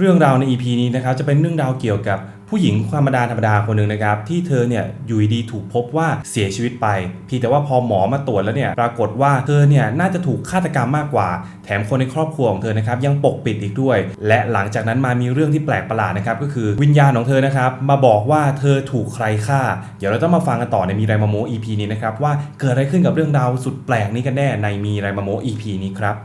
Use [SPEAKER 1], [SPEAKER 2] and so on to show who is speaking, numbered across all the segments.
[SPEAKER 1] เรื่องราวใน EP นี้นะครับจะเป็นเรื่องราวเกี่ยวกับผู้หญิงธรรมดาธรรมดาคนหนึ่งนะครับที่เธอเนี่ยอยู่ดีถูกพบว่าเสียชีวิตไปเพียงแต่ว่าพอหมอมาตรวจแล้วเนี่ยปรากฏว่าเธอเนี่ยน่าจะถูกฆาตกรรมมากกว่า แถมคนในครอบครัวของเธอนะครับยังปกปิดอีกด้วย และหลังจากนั้นมามีเรื่องที่แปลกประหลาดนะครับก็คือวิญญาณของเธอนะครับมาบอกว่าเธอถูกใครฆ่า เดี๋ยวเราต้องมาฟังกันต่อในมีไรมาโม EP นี้นะครับว่าเกิดอะไรขึ้นกับเรื่องราวสุดแปลกนี้กันแน่ในมีไรมาโม EP นี้ครับ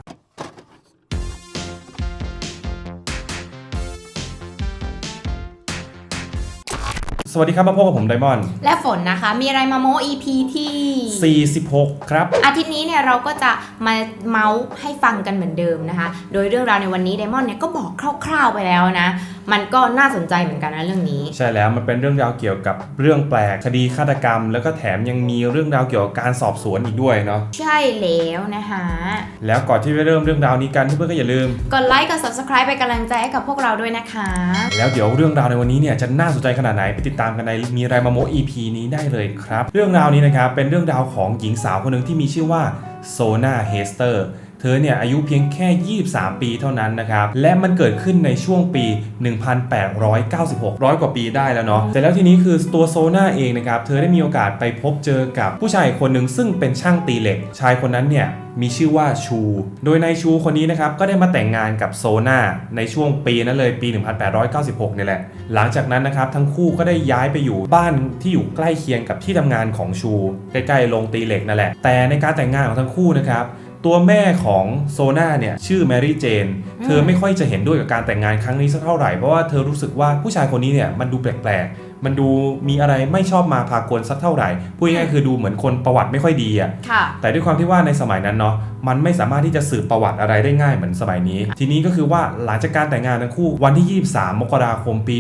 [SPEAKER 1] สวัสดีครับมาพบกับผมไดมอนด์
[SPEAKER 2] และฝนนะคะ มีอะไรมาโม EP ที่
[SPEAKER 1] 46 ครับ
[SPEAKER 2] อาทิตย์นี้เนี่ยเราก็จะมาเมาส์ให้ฟังกันเหมือนเดิมนะคะ โดยเรื่องราวในวันนี้ไดมอนด์เนี่ยก็บอกคร่าวๆไปแล้วนะมันก็น่าสนใจเหมือนกันนะเรื่องนี้
[SPEAKER 1] ใช่แล้วมันเป็นเรื่องราวเกี่ยวกับเรื่องแปลกคดีฆาตกรรม แล้วก็แถมยังมีเรื่องราวเกี่ยวกับการสอบสวนอีกด้วยเนาะ
[SPEAKER 2] ใช่แล้วนะคะ
[SPEAKER 1] แล้วก่อนที่จะเริ่มเรื่องราวนี้กันเพื่อนๆก็อย่าลืม
[SPEAKER 2] กดไลค์กด subscribe ไปนกำลังใจให้กับพวกเราด้วยนะคะ
[SPEAKER 1] แล้วเดี๋ยวเรื่องราวในวันนี้เนี่ยจะน่าสนใจขนาดไหนไปติดตามกันในมีไรมาโม EP นี้ได้เลยครับ เรื่องราวนี้นะครับเป็นเรื่องราวของหญิงสาวคนหนึ่งที่มีชื่อว่าโซนาเฮสเตอร์ เธอเนี่ยอายุเพียงแค่ 23 ปีเท่านั้นนะครับ และมันเกิดขึ้นในช่วงปี 1896 ร้อยกว่าปีได้แล้วเนาะแต่แล้วทีนี้คือตัวโซนาเองนะครับ เธอได้มีโอกาสไปพบเจอกับผู้ชายคนหนึ่งซึ่งเป็นช่างตีเหล็ก ชายคนนั้นเนี่ยมีชื่อว่าชู โดยนายชูคนนี้นะครับก็ได้มาแต่งงานกับโซนาในช่วงปีนั้นเลยปี 1896เนี่ยแหละ หลังจากนั้นนะครับทั้งคู่ก็ได้ย้ายไปอยู่บ้านที่อยู่ใกล้เคียงกับที่ทำงานของชู ใกล้ๆโรงตีเหล็กนั่นแหละ แต่ในการแต่งงานของทั้งคู่นะครับ ตัวแม่ของโซนาเนี่ยชื่อแมรี่เจน เธอไม่ค่อยจะเห็นด้วยกับการแต่งงานครั้งนี้สักเท่าไหร่ เพราะว่าเธอรู้สึกว่าผู้ชายคนนี้เนี่ยมันดูแปลกๆ มันดูมีอะไรไม่ชอบมาพากลสักเท่าไหร่พูดง่ายๆคือดูเหมือนคนประวัติไม่ค่อยดีอะ
[SPEAKER 2] ค่ะ
[SPEAKER 1] แต่ด้วยความที่ว่าในสมัยนั้นเนาะมันไม่สามารถที่จะสืบประวัติอะไรได้ง่ายเหมือนสมัยนี้ ทีนี้ก็คือว่าหลังจากการแต่งงานทั้งคู่วันที่ 23 มกราคมปี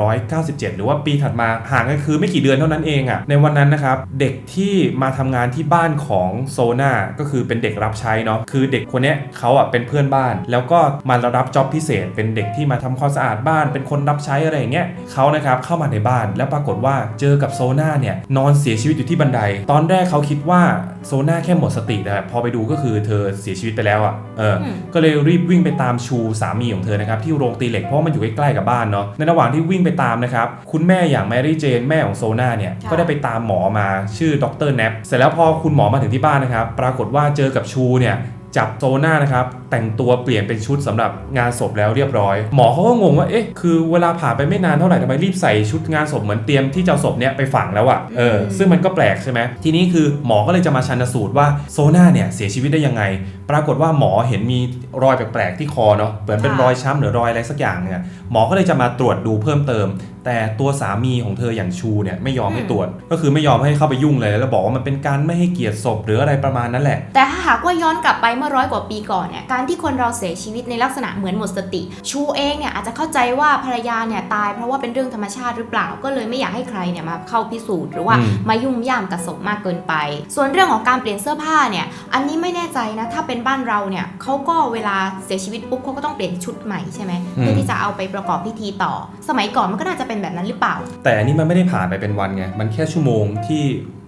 [SPEAKER 1] 1897 หรือว่าปีถัดมาห่างกันคือไม่กี่เดือนเท่านั้นเองอะ่ะในวันนั้นนะครับเด็กที่มาทำงานที่บ้านของโซนาก็คือเป็นเด็กรับใช้เนาะคือเด็กคนเนี้ยเขาอะเป็นเพื่อนบ้าน แล้วก็มารับจ็อบพิเศษ เป็นเด็กที่มาทำความสะอาดบ้านเป็นคนรับใช้อะไรอย่างเงี้ยเขานะครับเข้ามาในบ้าน แล้วปรากฏว่าเจอกับโซนาเนี่ยนอนเสียชีวิตอยู่ที่บันได ตอนแรกเขาคิดว่าโซนาแค่หมดสติแต่พอไปดูก็คือเธอเสียชีวิตไปแล้วอะเอออ
[SPEAKER 2] ม
[SPEAKER 1] ก็เลยรีบวิ่งไปตามชูสามีของเธอนะครับที่โรงตีเหล็กเพราะว่ามันอยู่ใกล้ๆกับบ้านเนาะในระหว่างที่วิ่งไปตามนะครับคุณแม่อย่างแมรี่เจนแม่ของโซนาเนี่ย
[SPEAKER 2] ค่ะ
[SPEAKER 1] ก็ได้ไปตามหมอมาชื่อดรแนปเสร็จแล้วพอคุณหมอมาถึงที่บ้านนะครับปรากฏว่าเจอกับชูเนี่ย จับโซนานะครับแต่งตัวเปลี่ยนเป็นชุดสำหรับงานศพแล้วเรียบร้อย หมอเขาก็งงว่าเอ๊ะคือเวลาผ่านไปไม่นานเท่าไหร่ทำไมรีบใส่ชุดงานศพเหมือนเตรียมที่จะเอาศพเนี่ยไปฝังแล้วอะ่ะเออซึ่งมันก็แปลกใช่ไหมทีนี้คือหมอก็เลยจะมาชันสูตรว่าโซนาเนี่ยเสียชีวิตได้ยังไง ปรากฏว่าหมอเห็นมีรอยแปลกๆที่คอเนาะเหมือนเป็น
[SPEAKER 2] ค่ะ
[SPEAKER 1] รอยช้ำหรือรอยอะไรสักอย่างเนี่ยหมอก็เลยจะมาตรวจดูเพิ่มเติม แต่ตัวสามีของเธออย่างชูเนี่ยไม่ยอมให้ตรวจ ก็คือไม่ยอมให้เข้าไปยุ่งเลยแล้วบอกว่ามันเป็นการไม่ให้เกียรติศพหรืออะไรประมาณนั้นแหละ
[SPEAKER 2] แต่ถ้าหากว่าย้อนกลับไปเมื่อร้อยกว่าปีก่อนเนี่ยการที่คนเราเสียชีวิตในลักษณะเหมือนหมดสติ ชูเองเนี่ยอาจจะเข้าใจว่าภรรยาเนี่ยตายเพราะว่าเป็นเรื่องธรรมชาติหรือเปล่าก็เลยไม่อยากให้ใครเนี่ยมาเข้าพิสูจน์หรือว่า
[SPEAKER 1] ม
[SPEAKER 2] มายุ่งย่ามกับศพมากเกินไป ส่วนเรื่องของการเปลี่ยนเสื้อผ้าเนี่ยอันนี้ไม่แน่ใจนะถ้าเป็นบ้านเราเนี่ยเขาก็เวลาเสียชีวิตปุ๊บเขาก็ต้องเปลี่ยนชุดใหม่ใช่ไหมเพื่อที่จะเอาไปประกอบพิธีต่อ สมัยก่อนมันก็น่าจะเป็นแบบนั้นหรือเปล่า
[SPEAKER 1] แต่อันนี้มันไม่ได้ผ่านไปเป็นวันไง มันแค่ชั่วโมงที่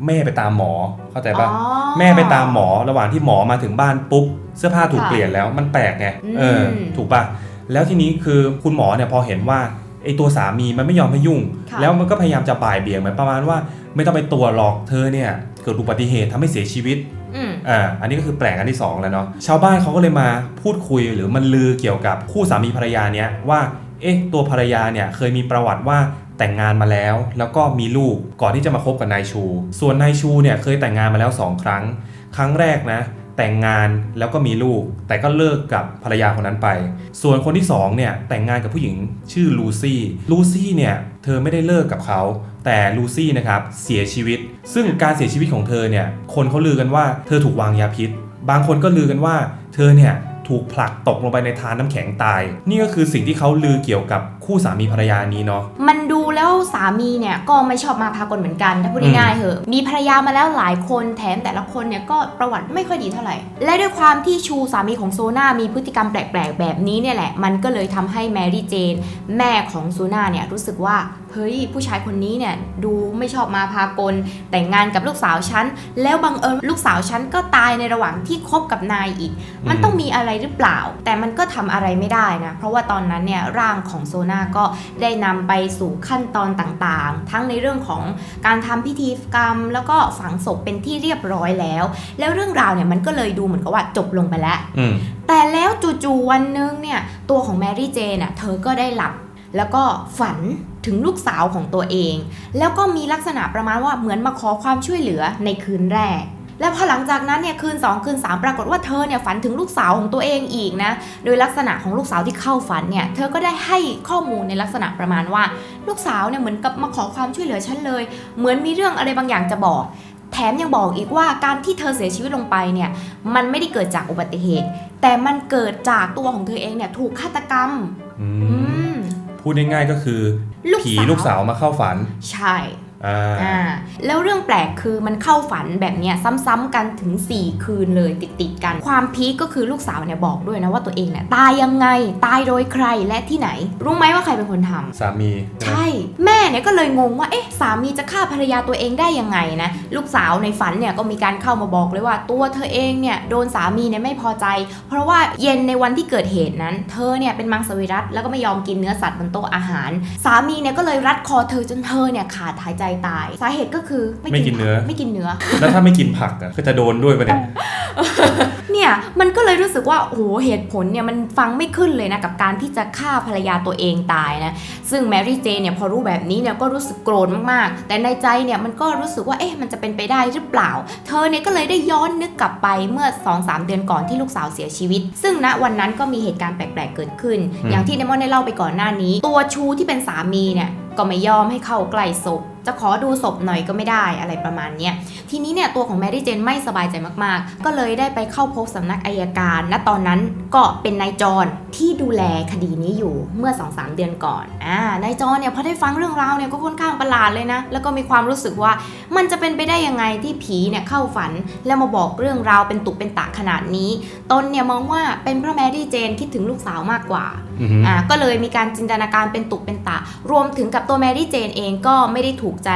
[SPEAKER 1] แม่ไปตามหมอ เข้าใจปะ
[SPEAKER 2] อ๋อ
[SPEAKER 1] แม่ไปตามหมอ ระหว่างที่หมอมาถึงบ้านปุ๊บ เสื้อผ้าถูก
[SPEAKER 2] ค่ะ
[SPEAKER 1] เปลี่ยนแล้ว มันแปลกไง เออ
[SPEAKER 2] อืม
[SPEAKER 1] ถูกปะแล้วทีนี้คือคุณหมอเนี่ยพอเห็นว่าไอตัวสามีมันไม่ยอมให้ยุ่ง
[SPEAKER 2] ค่ะ
[SPEAKER 1] แล้วมันก็พยายามจะบ่ายเบี่ยงเหมือนประมาณว่า ไม่ต้องไปตรวจหรอกเธอเนี่ยเกิดอุบัติเหตุทำให้เสียชีวิต
[SPEAKER 2] อืม
[SPEAKER 1] อ่าอันนี้ก็คือแปลกอันที่สองแล้วเนาะชาวบ้านเขาก็เลยมาพูดคุยหรือมันลือเกี่ยวกับคู่สามีภรรยาเนี้ยว่า เอ๊ะตัวภรรยาเนี่ยเคยมีประวัติว่าแต่งงานมาแล้ว แล้วก็มีลูกก่อนที่จะมาคบกับนายชู ส่วนนายชูเนี่ยเคยแต่งงานมาแล้วสองครั้ง ครั้งแรกนะแต่งงานแล้วก็มีลูก แต่ก็เลิกกับภรรยาคนนั้นไป ส่วนคนที่สองเนี่ยแต่งงานกับผู้หญิงชื่อลูซี่ลูซี่เนี่ยเธอไม่ได้เลิกกับเขา แต่ลูซี่นะครับเสียชีวิต ซึ่งการเสียชีวิตของเธอเนี่ยคนเขาลือกันว่าเธอถูกวางยาพิษ บางคนก็ลือกันว่า เธอเนี่ย ถูกผลักตกลงไปในทานน้ำแข็งตาย นี่ก็คือสิ่งที่เขาลือเกี่ยวกับคู่สามีภรรยานี้เนาะ
[SPEAKER 2] มันดูแล้วสามีเนี่ยก็ไม่ชอบมาพากลเหมือนกันถ้าพูด
[SPEAKER 1] อืม
[SPEAKER 2] ง่ายๆเหอะมีภรรยามาแล้วหลายคนแถมแต่ละคนเนี่ยก็ประวัติไม่ค่อยดีเท่าไหร่ และด้วยความที่ชูสามีของโซนามีพฤติกรรมแปลกๆ แบบนี้เนี่ยแหละ มันก็เลยทำให้แมรี่เจน แม่ของโซนาเนี่ยรู้สึกว่าเฮ้ยผู้ชายคนนี้เนี่ยดูไม่ชอบมาพากล แต่งงานกับลูกสาวฉันแล้วบังเอิญลูกสาวฉันก็ตายในระหว่างที่คบกับนายอีก มันต้องมีอะไรหรือเปล่า แต่มันก็ทำอะไรไม่ได้นะ เพราะว่าตอนนั้นเนี่ยร่างของโซนาก็ได้นำไปสู่ขั้นตอนต่างๆ ทั้งในเรื่องของการทำพิธีกรรม แล้วก็ฝังศพเป็นที่เรียบร้อยแล้ว แล้วเรื่องราวเนี่ยมันก็เลยดูเหมือนกับว่าจบลงไปแล้ว
[SPEAKER 1] อืม
[SPEAKER 2] แต่แล้วจู่ๆวันหนึงเนี่ยตัวของแมรี่เจนน่ะเธอก็ได้หลับแล้วก็ฝัน ถึงลูกสาวของตัวเอง แล้วก็มีลักษณะประมาณว่าเหมือนมาขอความช่วยเหลือในคืนแรก แล้วพอหลังจากนั้นเนี่ยคืน 2 คืน 3 ปรากฏว่าเธอเนี่ยฝันถึงลูกสาวของตัวเองอีกนะโดยลักษณะของลูกสาวที่เข้าฝันเนี่ยเธอก็ได้ให้ข้อมูลในลักษณะประมาณว่า ลูกสาวเนี่ยเหมือนกับมาขอความช่วยเหลือฉันเลย เหมือนมีเรื่องอะไรบางอย่างจะบอกแถมยังบอกอีกว่าการที่เธอเสียชีวิตลงไปเนี่ยมันไม่ได้เกิดจากอุบัติเหตุ แต่มันเกิดจากตัวของเธอเองเนี่ยถูกฆาตกรรม
[SPEAKER 1] อืม พูดง่ายๆก็คือ
[SPEAKER 2] ลูก
[SPEAKER 1] ผี
[SPEAKER 2] สาว
[SPEAKER 1] ลูกสาวมาเข้าฝัน
[SPEAKER 2] ใช่
[SPEAKER 1] อ่า
[SPEAKER 2] อ่าแล้วเรื่องแปลกคือมันเข้าฝันแบบเนี้ยซ้ำๆกันถึง 4 คืนเลยติดๆกัน ความพีคก็คือลูกสาวเนี่ยบอกด้วยนะว่าตัวเองเนี่ยตายยังไงตายโดยใครและที่ไหน รู้ไหมว่าใครเป็นคนทำ
[SPEAKER 1] สามีใช่ไหม
[SPEAKER 2] ใช่ แม่เนี่ยก็เลยงงว่าเอ๊ะสามีจะฆ่าภรรยาตัวเองได้ยังไงนะลูกสาวในฝันเนี่ยก็มีการเข้ามาบอกเลยว่าตัวเธอเองเนี่ยโดนสามีเนี่ยไม่พอใจ เพราะว่าเย็นในวันที่เกิดเหตุนั้น เธอเนี่ยเป็นมังสวิรัตแล้วก็ไม่ยอมกินเนื้อสัตว์บนโต๊ะอาหาร สามีเนี่ยก็เลยรัดคอเธอจนเธอเนี่ยขาดหายใจตาย สาเหตุก็คือ
[SPEAKER 1] ไม่กินเนื้อ
[SPEAKER 2] ไม่กินเนื้อ
[SPEAKER 1] แล้วถ้าไม่กินผักอะก็จะโดนด้วยปะเนี่ย
[SPEAKER 2] เนี่ยมันก็เลยรู้สึกว่าโอ้โหเหตุผลเนี่ยมันฟังไม่ขึ้นเลยนะกับการที่จะฆ่าภรรยาตัวเองตายนะซึ่งแมรี่เจนเนี่ยพอรู้แบบนี้เนี่ยก็รู้สึกโกรธมากๆ แต่ในใจเนี่ยมันก็รู้สึกว่าเอ๊ะมันจะเป็นไปได้หรือเปล่า เธอเนี่ยก็เลยได้ย้อนนึกกลับไปเมื่อ 2-3 เดือนก่อนที่ลูกสาวเสียชีวิต ซึ่งณวันนั้นก็มีเหตุการณ์แปลกๆเกิดขึ้น
[SPEAKER 1] อืม
[SPEAKER 2] อย่างที่เดมอนได้เล่าไปก่อนหน้านี้ ตัวชูที่เป็นสามีเนี่ยก็ไม่ยอมให้เข้าใกล้ศพ จะขอดูศพหน่อยก็ไม่ได้อะไรประมาณเนี้ยทีนี้เนี่ยตัวของแมรี่เจนไม่สบายใจมากๆ ก็เลยได้ไปเข้าพบสำนักอายการ ณตอนนั้นก็เป็นนายจรที่ดูแลคดีนี้อยู่เมื่อ 2-3 เดือนก่อนอ่านายจรเนี่ยพอได้ฟังเรื่องราวเนี่ยก็ค่อนข้างประหลาดเลยนะ แล้วก็มีความรู้สึกว่ามันจะเป็นไปได้ยังไงที่ผีเนี่ยเข้าฝัน แล้วมาบอกเรื่องราวเป็นตุเป็นตะขนาดนี้ ตนเนี่ยมองว่าเป็นพระแมรี่เจนคิดถึงลูกสาวมากกว่าอ่าก็เลยมีการจินตนาการเป็นตุเป็นตะ รวมถึงกับตัวแมรี่เจนเองก็ไม่ได้ถูกใจ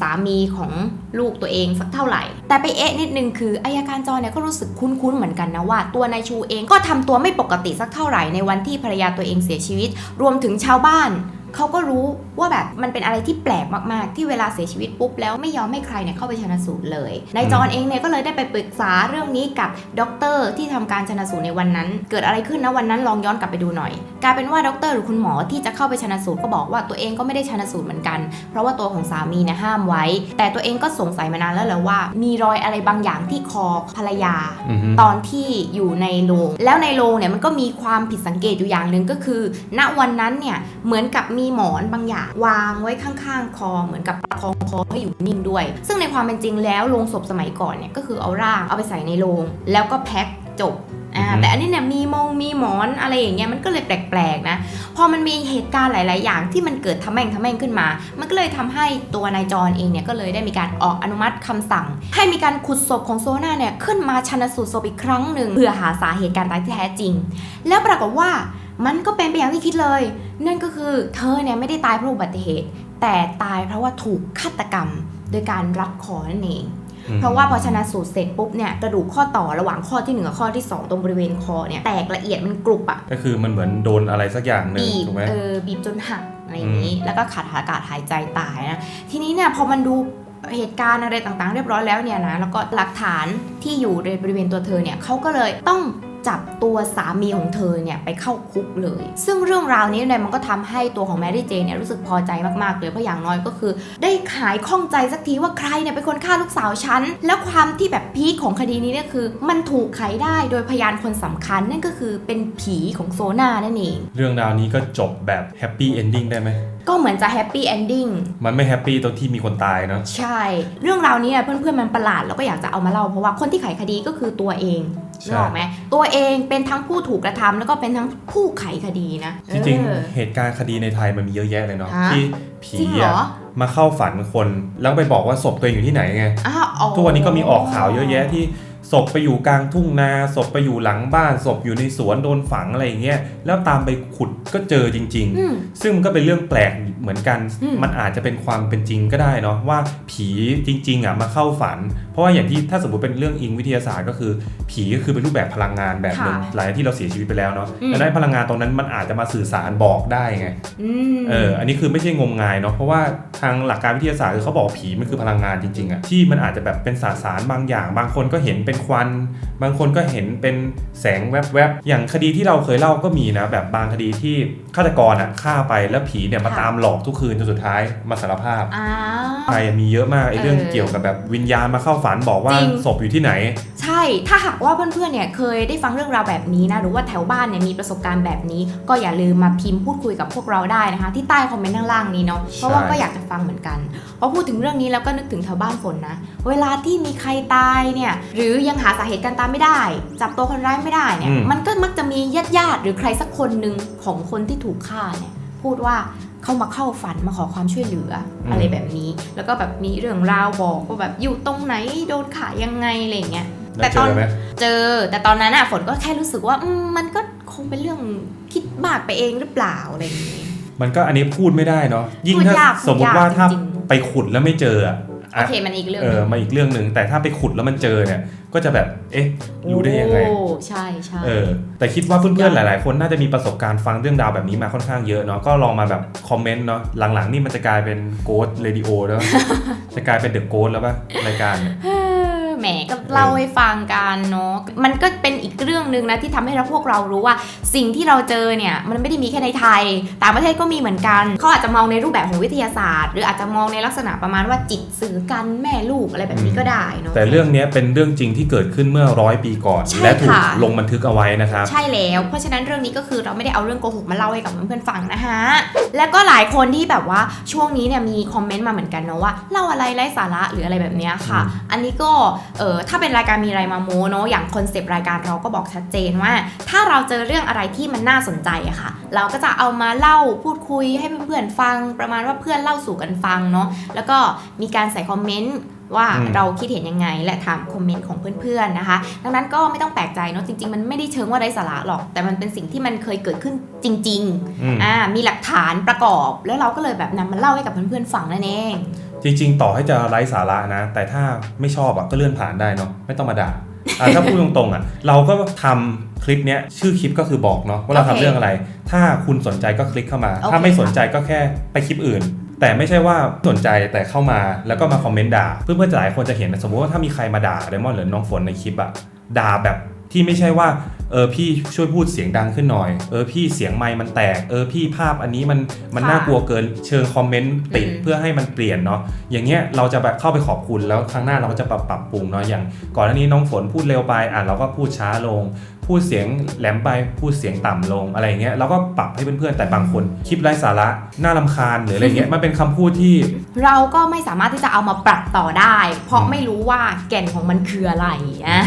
[SPEAKER 2] สามีของลูกตัวเองสักเท่าไหร่ แต่ไปเอ๊ะนิดนึงคืออายการจอเนี่ยก็รู้สึกคุ้นๆเหมือนกันนะว่า ตัวนายชูเองก็ทำตัวไม่ปกติสักเท่าไหร่ในวันที่ภรรยาตัวเองเสียชีวิต รวมถึงชาวบ้าน เขาก็รู้ว่าแบบมันเป็นอะไรที่แปลกมาก ๆ ที่เวลาเสียชีวิตปุ๊บแล้วไม่ยอมให้ใครเนี่ยเข้าไปชนะสูตรเลยนายจอนเองเนี่ยก็เลยได้ไปปรึกษาเรื่องนี้กับด็อกเตอร์ที่ทำการชนะสูตรในวันนั้น เกิดอะไรขึ้นนะวันนั้นลองย้อนกลับไปดูหน่อยกลายเป็นว่าด็อกเตอร์หรือคุณหมอที่จะเข้าไปชนะสูตรก็บอกว่าตัวเองก็ไม่ได้ชนะสูตรเหมือนกัน เพราะว่าตัวของสามีเนี่ยห้ามไว้ แต่ตัวเองก็สงสัยมานานแล้วแหละว่า มีรอยอะไรบางอย่างที่คอภรรยา
[SPEAKER 1] อือหือ
[SPEAKER 2] ตอนที่อยู่ในโรงแล้วในโรงเนี่ยมันก็มีความผิดสังเกตอยู่อย่างหนึ่งก็คือ ณวันนั้นเนี่ยเหมือนกับมีหมอนบางอย่างวางไว้ข้างๆ คอเหมือนกับประคองคอให้อยู่นิ่งด้วย ซึ่งในความเป็นจริงแล้วโรงศพสมัยก่อนเนี่ยก็คือเอาร่างเอาไปใส่ในโรงแล้วก็แพ็คจบอ่า
[SPEAKER 1] อือฮึ
[SPEAKER 2] แต่อันนี้เนี่ยมีมงมีหมอนอะไรอย่างเงี้ยมันก็เลยแปลกๆนะ พอมันมีเหตุการณ์หลาย ๆ อย่างที่มันเกิดทำแม่งทำแม่งขึ้นมา มันก็เลยทำให้ตัวนายจรเองเนี่ยก็เลยได้มีการออกอนุมัติคำสั่ง ให้มีการขุดศพของโซนาเนี่ยขึ้นมาชันสูตรศพอีกครั้งหนึ่งเพื่อหาสาเหตุการตายที่แท้จริง แล้วปรากฏว่า มันก็เป็นไปอย่างที่คิดเลย นั่นก็คือเธอเนี่ยไม่ได้ตายเพราะอุบัติเหตุ แต่ตายเพราะว่าถูกฆาตกรรมโดยการรัดคอนั่นเอง
[SPEAKER 1] อืม
[SPEAKER 2] เพราะว่าพอชนะสูตรเสร็จปุ๊บเนี่ยกระดูกข้อต่อระหว่างข้อที่หนึ่งกับข้อที่สองตรงบริเวณคอเนี่ยแตกละเอียดมันกรุบอะ
[SPEAKER 1] ก็คือมันเหมือนโดนอะไรสักอย่างหนึ่ง
[SPEAKER 2] บีบ
[SPEAKER 1] ถูกไหม
[SPEAKER 2] เออบีบจนหักอะไรอย่างนี้ แล้วก็ขาดอากาศหายใจตายนะทีนี้เนี่ยพอมันดูเหตุการณ์อะไรต่างๆ เรียบร้อยแล้วเนี่ยนะแล้วก็หลักฐานที่อยู่ในบริเวณตัวเธอเนี่ยเขาก็เลยต้อง จับตัวสามีของเธอเนี่ยไปเข้าคุกเลย ซึ่งเรื่องราวนี้เนี่ยมันก็ทำให้ตัวของแมรี่เจนเนี่ยรู้สึกพอใจมากๆเลยเพราะอย่างน้อยก็คือ ได้ขายข้องใจสักทีว่าใครเนี่ยเป็นคนฆ่าลูกสาวฉัน แล้วความที่แบบพีคของคดีนี้เนี่ยคือ มันถูกไขได้โดยพยานคนสำคัญนั่นก็คือเป็นผีของโซนานั่นเอง
[SPEAKER 1] เรื่องราวนี้ก็จบแบบแฮปปี้เอนดิ้งได้ไหม
[SPEAKER 2] ก็เหมือนจะแฮปปี้เอนดิ้ง
[SPEAKER 1] มันไม่แฮปปี้ตรงที่มีคนตายเนาะ
[SPEAKER 2] ใช่ เรื่องราวนี้เนี่ยเพื่อนๆมันประหลาดแล้วก็อยากจะเอามาเล่าเพราะว่าคนที่ไขคดีก็คือตัวเอง
[SPEAKER 1] ใช่
[SPEAKER 2] นึกออกไหมตัวเองเป็นทั้งผู้ถูกกระทำแล้วก็เป็นทั้งผู้ไขคดีนะ
[SPEAKER 1] จริง
[SPEAKER 2] เออ
[SPEAKER 1] ๆเหตุการณ์คดีในไทยมันมีเยอะแยะเลยเนาะ
[SPEAKER 2] ฮะ
[SPEAKER 1] ที่ผี
[SPEAKER 2] จริงเหรอ
[SPEAKER 1] อะมาเข้าฝันคนแล้วไปบอกว่าศพตัวเองอยู่ที่ไหนไง
[SPEAKER 2] อ้าวอ๋อ
[SPEAKER 1] ทุกวันนี้ก็มีออกข่าวเยอะแยะที่ ศพไปอยู่กลางทุ่งนาศพไปอยู่หลังบ้านศพอยู่ในสวนโดนฝังอะไรอย่างเงี้ยแล้วตามไปขุดก็เจอจริง
[SPEAKER 2] อืม
[SPEAKER 1] ๆซึ่งมันก็เป็นเรื่องแปลกเหมือนกัน
[SPEAKER 2] อืม
[SPEAKER 1] มันอาจจะเป็นความเป็นจริงก็ได้เนาะว่าผีจริงๆอะมาเข้าฝัน เพราะว่าอย่างที่ถ้าสมมติเป็นเรื่องอิงวิทยาศาสตร์ก็คือ ผีก็คือเป็นรูปแบบพลังงานแบบหนึ่ง
[SPEAKER 2] ค่ะ
[SPEAKER 1] หลังจากที่เราเสียชีวิตไปแล้วเนาะ
[SPEAKER 2] อืม
[SPEAKER 1] แต่ได้พลังงานตรงนั้นมันอาจจะมาสื่อสารบอกได้ไง
[SPEAKER 2] อืม
[SPEAKER 1] เอออันนี้คือไม่ใช่งมงายเนาะเพราะว่าทางหลักการวิทยาศาสตร์คือเขาบอกว่าผีมันคือพลังงานจริงๆอะที่มันอาจจะแบบเป็นสสารบางอย่าง บางคนก็เห็นเป็นควัน บางคนก็เห็นเป็นแสงแวบๆ อย่างคดีที่เราเคยเล่าก็มีนะ แบบบางคดีที่ฆาตกรอะฆ่าไปแล้วผีเนี่ยมา
[SPEAKER 2] ค่ะ
[SPEAKER 1] ตามหลอกทุกคืนจนสุดท้ายมาสารภาพ
[SPEAKER 2] อ่า
[SPEAKER 1] ใครมีเยอะมากไอ้เรื่อง
[SPEAKER 2] เออ
[SPEAKER 1] เกี่ยวกับแบบวิญญาณมาเข้าฝันบอกว่า
[SPEAKER 2] จริง
[SPEAKER 1] ศพอยู่ที่ไหน
[SPEAKER 2] ใช่ถ้าหากว่าเพื่อนๆเนี่ยเคยได้ฟังเรื่องราวแบบนี้นะหรือว่าแถวบ้านเนี่ยมีประสบการณ์แบบนี้ ก็อย่าลืมมาพิมพ์พูดคุยกับพวกเราได้นะคะ ที่ใต้คอมเมนต์ข้างล่างนี้เนาะเพราะว่าก็อยากจะฟังเหมือนกัน พอพูดถึงเรื่องนี้แล้วก็นึกถึงแถวบ้านฝนนะ เวลาที่มีใครตายเนี่ยหรือยังหาสาเหตุการตายไม่ได้ จับตัวคนร้ายไม่ได้เนี่ย
[SPEAKER 1] อืม
[SPEAKER 2] มันก็มักจะมีญาติญาติๆหรือใครสักคนหนึ่งของคนที่ถูกฆ่าเนี่ยพูดว่าเขามาเข้าฝันมาขอความช่วยเหลืออ
[SPEAKER 1] ม
[SPEAKER 2] อะไรแบบนี้ แล้วก็แบบมีเรื่องราวบอกว่าแบบอยู่ตรงไหนโดนขายังไงอะไรอย่างเงี้ย
[SPEAKER 1] ได้เจอไหม
[SPEAKER 2] เจอแต่ตอนนั้นอะฝนก็แค่รู้สึกว่าอืมมันก็คงเป็นเรื่องคิดมากไปเองหรือเปล่าอะไรอย่างงี้
[SPEAKER 1] มันก็อันนี้พูดไม่ได้เนาะยิ่ง
[SPEAKER 2] พูด
[SPEAKER 1] ถ้ายา
[SPEAKER 2] ก
[SPEAKER 1] สมมติว่า
[SPEAKER 2] พูดยาก
[SPEAKER 1] ถ้า
[SPEAKER 2] จริง
[SPEAKER 1] ไปขุดแล้วไม่เจออะ
[SPEAKER 2] โอเคมันอีกเรื่อง
[SPEAKER 1] เอ
[SPEAKER 2] ห
[SPEAKER 1] อ
[SPEAKER 2] นึง
[SPEAKER 1] มาอีกเรื่องหนึ่งแต่ถ้าไปขุดแล้วมันเจอเนี่ยก็จะแบบเอ๊ะรู้ได้ยังไง
[SPEAKER 2] โอ้ใช่ใช่
[SPEAKER 1] เออแต่คิดว่าเพื่อนๆ
[SPEAKER 2] สุดย
[SPEAKER 1] ห
[SPEAKER 2] อด
[SPEAKER 1] ลาย ๆ คนน่าจะมีประสบการณ์ฟังเรื่องราวแบบนี้มาค่อนข้างเยอะเนาะก็ลองมาแบบคอมเมนต์เนาะหลังๆนี่มันจะกลายเป็นโกดเรดิโอแล้วจะกลายเป็นเดอะโกดแล้วป่ะรายการเนี่ย
[SPEAKER 2] เออ แหมก็เล่าให้ฟังกันเนาะมันก็เป็นอีกเรื่องหนึ่งนะที่ทำให้เราพวกเรารู้ว่า สิ่งที่เราเจอเนี่ยมันไม่ได้มีแค่ในไทย ต่างประเทศก็มีเหมือนกันเขาอาจจะมองในรูปแบบของวิทยาศาสตร์ หรืออาจจะมองในลักษณะประมาณว่าจิตสื่อกันแม่ลูกอะไรแบบนี้ก็ได้เนาะ
[SPEAKER 1] แต่เรื่องเนี้ยเป็นเรื่องจริงที่เกิดขึ้นเมื่อร้อยปีก่อน
[SPEAKER 2] ใช่
[SPEAKER 1] และถูก
[SPEAKER 2] ค่ะ
[SPEAKER 1] ลงบันทึกเอาไว้นะครับ
[SPEAKER 2] ใช่แล้วเพราะฉะนั้นเรื่องนี้ก็คือเราไม่ได้เอาเรื่องโกหกมาเล่าให้กับเพื่อนๆฟังนะฮะแล้วก็หลายคนที่แบบว่าช่วงนี้เนี่ยมีคอมเมนต์มาเหมือนกันเนาะว่าเล่าอะไรไร้สาระหรืออะไรแบบเนี้ยค่ะ
[SPEAKER 1] อืม
[SPEAKER 2] อันนี้ก็เออถ้าเป็นรายการมีอะไรมาโมเนาะอย่างคอนเซปต์รายการเราก็บอกชัดเจนว่า ถ้าเราเจอเรื่องอะไรที่มันน่าสนใจอะค่ะ เราก็จะเอามาเล่าพูดคุยให้เพื่อนๆฟัง ประมาณว่าเพื่อนเล่าสู่กันฟังเนาะแล้วก็มีการใส่คอมเมนต์ว่า
[SPEAKER 1] อืม
[SPEAKER 2] เราคิดเห็นยังไงและถามคอมเมนต์ของเพื่อนๆนะคะ ดังนั้นก็ไม่ต้องแปลกใจเนาะจริง ๆ มันไม่ได้เชิงว่าไร้สาระหรอก แต่มันเป็นสิ่งที่มันเคยเกิดขึ้นจริง
[SPEAKER 1] อืม
[SPEAKER 2] ๆอ่ามีหลักฐานประกอบ แล้วเราก็เลยแบบนำมาเล่าให้กับเพื่อนๆฟังนั่นเอง
[SPEAKER 1] จริง ๆ ต่อให้จะไร้สาระนะ แต่ถ้าไม่ชอบอะก็เลื่อนผ่านได้เนาะไม่ต้องมาด่าอะถ้าพูดตรงๆอะเราก็ทำคลิปเนี้ยชื่อคลิปก็คือบอกเนาะว่าเรา
[SPEAKER 2] โอ
[SPEAKER 1] ทำ
[SPEAKER 2] เค
[SPEAKER 1] เรื่องอะไร ถ้าคุณสนใจก็คลิกเข้ามา
[SPEAKER 2] โอเค
[SPEAKER 1] ถ้าไม่สนใจก็แค่ไปคลิปอื่น แต่ไม่ใช่ว่าสนใจแต่เข้ามาแล้วก็มาคอมเมนต์ด่า เพื่อนๆหลายคนจะเห็นนะสมมติว่าถ้ามีใครมาด่าไดมอนด์หรือน้องฝนในคลิปอะด่าแบบที่ไม่ใช่ว่า เออพี่ช่วยพูดเสียงดังขึ้นหน่อย เออพี่เสียงไมค์มันแตก เออพี่ภาพอันนี้มันมัน
[SPEAKER 2] ค่ะ
[SPEAKER 1] น่ากลัวเกินเชิงคอมเมนต์ติด
[SPEAKER 2] อืม
[SPEAKER 1] เพื่อให้มันเปลี่ยนเนาะอย่างเงี้ยเราจะแบบเข้าไปขอบคุณแล้วครั้งหน้าเราก็จะปรับปรับปรุงเนาะอย่าง ก่อนหน้านี้น้องฝนพูดเร็วไปอะเราก็พูดช้าลง พูดเสียงแหลมไปพูดเสียงต่ำลงอะไรอย่างเงี้ยเราก็ปรับให้เพื่อนๆแต่บางคนคลิปไร้สาระน่ารำคาญหรืออะไรเงี้ยมันเป็นคำพูดที่
[SPEAKER 2] เราก็ไม่สามารถที่จะเอามาปรับต่อได้ เพราะ
[SPEAKER 1] อืม
[SPEAKER 2] ไม่รู้ว่าแก่นของมันคืออะไรอ่า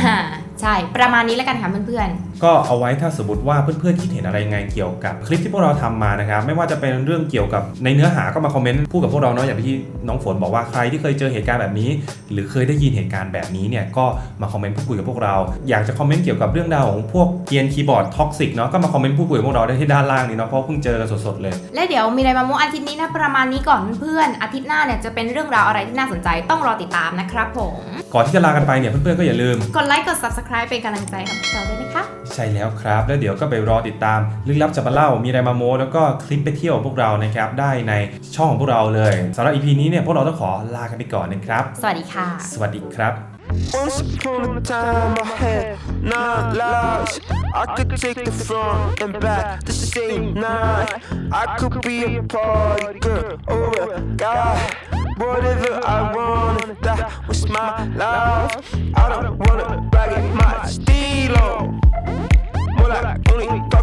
[SPEAKER 2] ใช่ ประมาณนี้แล้วกันค่ะเพื่อน
[SPEAKER 1] ก็เอาไว้ถ้าสมมติว่าเพื่อนๆคิดเห็นอะไรยังไงเกี่ยวกับคลิปที่พวกเราทำมานะครับ ไม่ว่าจะเป็นเรื่องเกี่ยวกับในเนื้อหาก็มาคอมเมนต์พูดกับพวกเราเนาะอย่างที่น้องฝนบอกว่าใครที่เคยเจอเหตุการณ์แบบนี้ หรือเคยได้ยินเหตุการณ์แบบนี้เนี่ยก็มาคอมเมนต์พูดคุยกับพวกเรา อยากจะคอมเมนต์เกี่ยวกับเรื่องราวของพวกเกรียนคีย์บอร์ดท็อกซิกเนาะก็มาคอมเมนต์พูดคุยกับพวกเราได้ที่ด้านล่างนี้เนาะเพราะเพิ่งเจอกันสดๆเลย
[SPEAKER 2] ๆ และเดี๋ยวมีอะไรมาโมอาทิตย์นี้นะประมาณนี้ก่อนเพื่อนๆอาทิตย์หน้าเนี่ยจะเป็นเรื่องราวอะไรที่น่าสนใจต้องรอติดตามนะครับผม
[SPEAKER 1] ก่อนที่จะลากันไปเนี่ยเพื่อนๆก็อย่าลืม
[SPEAKER 2] กดไลค์กด subscribe เป็นกำลังใจกับพวกเราด้วยนะคะ
[SPEAKER 1] ใช่แล้วครับ แล้วเดี๋ยวก็ไปรอติดตามลึกลับจะมาเล่ามีอะไรมาโมแล้วก็คลิปไปเที่ยวของพวกเรานะครับได้ในช่องของพวกเราเลยสำหรับ EP นี้เนี่ยพวกเราต้องขอลากันไปก่อนนะครับ
[SPEAKER 2] สวัสดีค่ะ
[SPEAKER 1] สวัสดีครับ
[SPEAKER 3] Once upon a time, I had nine lives. I could take the front and back the same night. I could be a party girl or a guy. Whatever I want, that was my life. I don't wanna brag it, my steel. More like only talk.